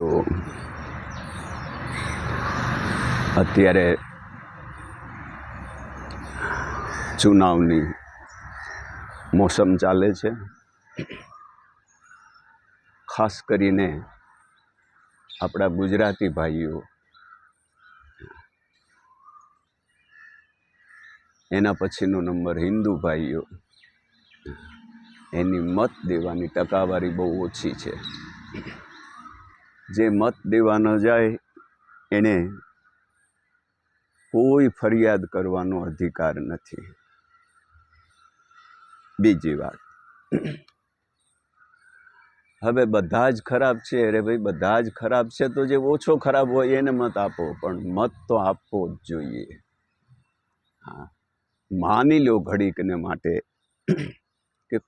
તો અત્યારે ચુનાવની મોસમ ચાલે છે. ખાસ કરીને આપણા ગુજરાતી ભાઈઓ એના પછીનો નંબર હિન્દુ ભાઈઓ એની મત દેવાની ટકાવારી બહુ ઓછી છે. જે મત દેવા ન જાય, એને કોઈ ફરિયાદ કરવાનો અધિકાર નથી. બીજી વાત. હવે બધા જ ખરાબ છે. અરે ભાઈ, બધા જ ખરાબ છે તો જે ઓછો ખરાબ હોય એને મત આપો, પણ મત તો આપવો જ જોઈએ. હા. માની લો ઘડીકને માટે કે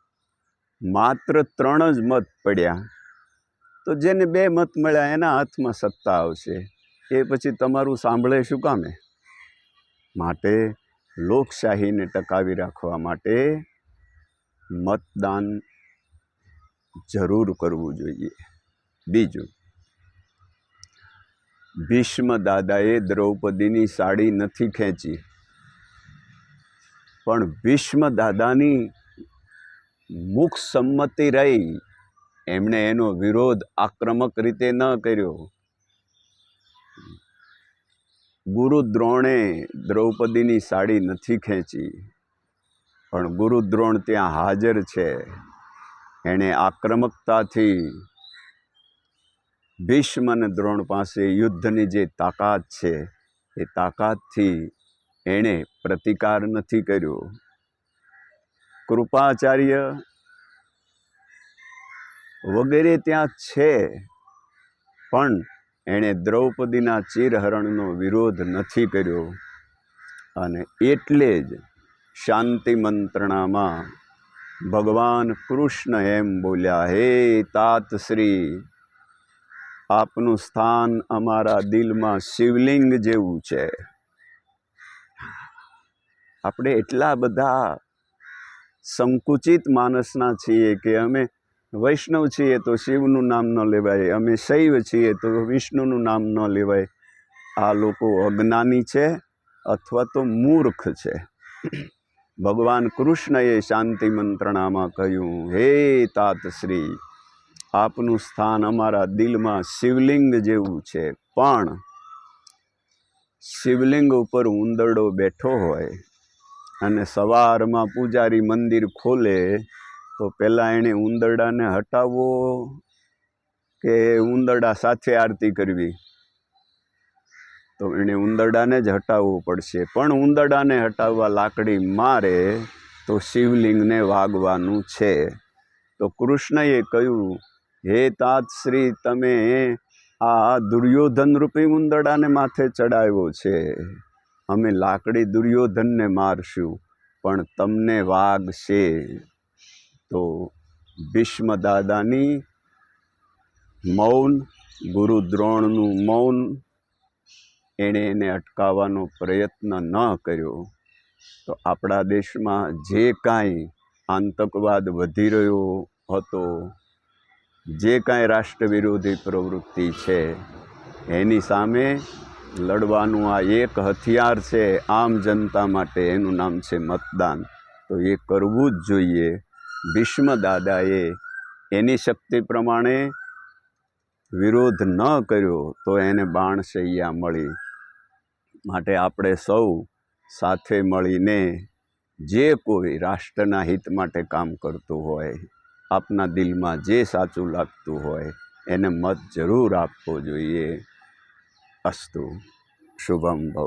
માત્ર ત્રણ જ મત પડ્યા. તો જેને બે મત મળ્યા એના હાથમાં સત્તા આવશે. એ પછી તમારું સાંભળે શું કામે? માટે લોકશાહીને ટકાવી રાખવા માટે મતદાન જરૂર કરવું જોઈએ. બીજું, ભીષ્મ દાદાએ દ્રૌપદીની સાડી નથી ખેંચી. પણ ભીષ્મ દાદાની મુખ સંમતિ રહી. એમણે એનો વિરોધ આક્રમક રીતે ન કર્યો. ગુરુ દ્રોણે દ્રૌપદીની સાડી નથી ખેંચી, પણ ગુરુ દ્રોણ ત્યાં હાજર છે. એણે આક્રમકતાથી ભીષ્મ અને દ્રોણ પાસે યુદ્ધની જે તાકાત છે, એ તાકાતથી એણે પ્રતિકાર નથી કર્યો. કૃપાચાર્ય વગેરે ત્યાં છે. પણ એણે દ્રૌપદીના ચીરહરણનો વિરોધ નથી કર્યો. અને એટલે જ શાંતિ મંત્રણામાં ભગવાન કૃષ્ણ એમ બોલ્યા, હે તાતશ્રી, આપનું સ્થાન અમારા દિલમાં શિવલિંગ જેવું છે. આપણે એટલા બધા સંકુચિત માનસના છીએ કે અમે વૈષ્ણવ છીએ તો શિવનું નામ ન લેવાય, અમે શૈવ છીએ તો વિષ્ણુનું નામ ન લેવાય. આ લોકો અજ્ઞાની છે અથવા તો મૂર્ખ છે. ભગવાન કૃષ્ણએ શાંતિ મંત્રણામાં કહ્યું, હે તાતશ્રી આપનું સ્થાન અમારા દિલમાં શિવલિંગ જેવું છે, પણ શિવલિંગ ઉપર ઉંદરડો બેઠો હોય અને સવારમાં પૂજારી મંદિર ખોલે તો પહેલાં એણે ઉંદરડાને હટાવવો કે ઉંદરડા સાથે આરતી કરવી? તો એણે ઉંદરડાને જ હટાવવું પડશે. પણ ઉંદરડાને હટાવવા લાકડી મારે તો શિવલિંગને વાગવાનું છે. તો કૃષ્ણએ કહ્યું, હે તાતશ્રી તમે આ દુર્યોધન રૂપી ઉંદરડાને માથે ચડાવ્યો છે. અમે લાકડી દુર્યોધનને મારશું, પણ તમને વાગશે. તો ભીષ્મ દાદાની મૌન, ગુરુ દ્રોણનું મૌન એણે એને અટકાવવાનો પ્રયત્ન ન કર્યો. તો આપણા દેશમાં જે કાંઈ આતંકવાદ વધી રહ્યો હતો, જે કાંઈ રાષ્ટ્ર વિરોધી પ્રવૃત્તિ છે, એની સામે લડવાનું આ એક હથિયાર છે, આમ જનતા માટે એનું નામ છે મતદાન. તો એ કરવું જ જોઈએ. ભીષ્મ દાદાએ એની શક્તિ પ્રમાણે વિરોધ ન કર્યો તો એને બાણશૈયા મળી. માટે આપણે સૌ સાથે મળીને જે કોઈ રાષ્ટ્રના હિત માટે કામ કરતું હોય, આપના દિલમાં જે સાચું લાગતું હોય, એને મત જરૂર આપવો જોઈએ. અસ્તુ. શુભમ ભવ.